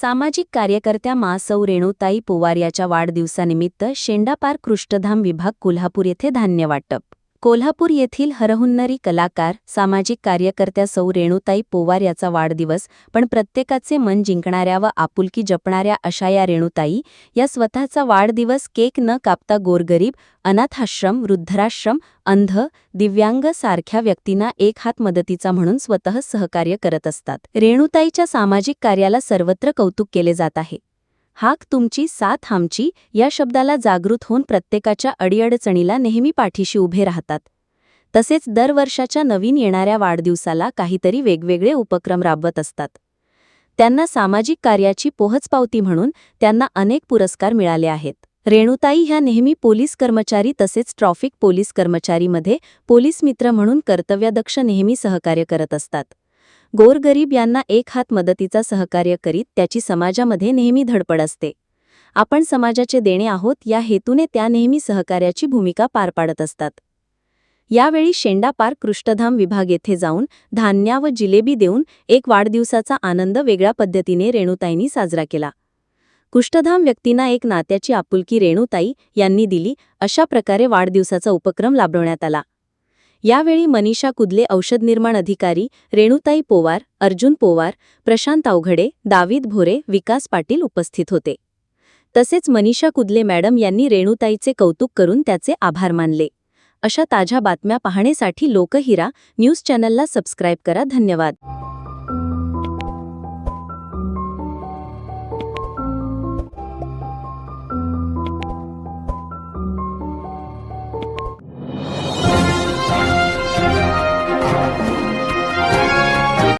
सामाजिक कार्यकर्त्या मासौ रेणुताई पोवार याच्या वाढदिवसानिमित्त शेंडापार कृष्णधाम विभाग कोल्हापूर येथे धान्य वाटप. कोल्हापूर येथील हरहुन्नरी कलाकार सामाजिक कार्यकर्त्या सौ रेणुताई पोवार याचा वाढदिवस पण प्रत्येकाचे मन जिंकणाऱ्या व आपुलकी जपणाऱ्या अशा या रेणुताई या स्वतःचा वाढदिवस केक न कापता गोरगरीब अनाथाश्रम वृद्धराश्रम अंध दिव्यांग सारख्या व्यक्तींना एक हात मदतीचा म्हणून स्वतः सहकार्य करत असतात. रेणुताईच्या सामाजिक कार्याला सर्वत्र कौतुक केले जात आहे. हाक तुमची साथ आमची या शब्दाला जागृत होऊन प्रत्येकाच्या अडीअडचणीला नेहमी पाठीशी उभे राहतात. तसेच दरवर्षाच्या नवीन येणाऱ्या वाढदिवसाला काहीतरी वेगवेगळे उपक्रम राबवत असतात. त्यांना सामाजिक कार्याची पोहचपावती म्हणून त्यांना अनेक पुरस्कार मिळाले आहेत. रेणुताई ह्या नेहमी पोलीस कर्मचारी तसेच ट्रॉफिक पोलीस कर्मचारीमध्ये पोलीस मित्र म्हणून कर्तव्यदक्ष नेहमी सहकार्य करत असतात. गोरगरीब यांना एक हात मदतीचा सहकार्य करीत त्याची समाजामध्ये नेहमी धडपड असते. आपण समाजाचे देणे आहोत या हेतूने त्या नेहमी सहकार्याची भूमिका पार पाडत असतात. यावेळी शेंडा पार्क कृष्णधाम विभाग येथे जाऊन धान्या व जिलेबी देऊन एक वाढदिवसाचा आनंद वेगळ्या पद्धतीने रेणुताईंनी साजरा केला. कुष्ठधाम व्यक्तींना एक नात्याची आपुलकी रेणुताई यांनी दिली अशा प्रकारे वाढदिवसाचा उपक्रम लाभवण्यात आला. यावेळी मनीषा कुदले औषध निर्माण अधिकारी रेणुताई पोवार अर्जुन पोवार प्रशांत अवघडे दावीद भोरे विकास पाटील उपस्थित होते. तसेच मनीषा कुदले मॅडम यांनी रेणुताईचे कौतुक करून त्याचे आभार मानले. अशा ताज्या बातम्या पाहण्यासाठी लोकहिरा न्यूज चॅनलला सबस्क्राईब करा. धन्यवाद.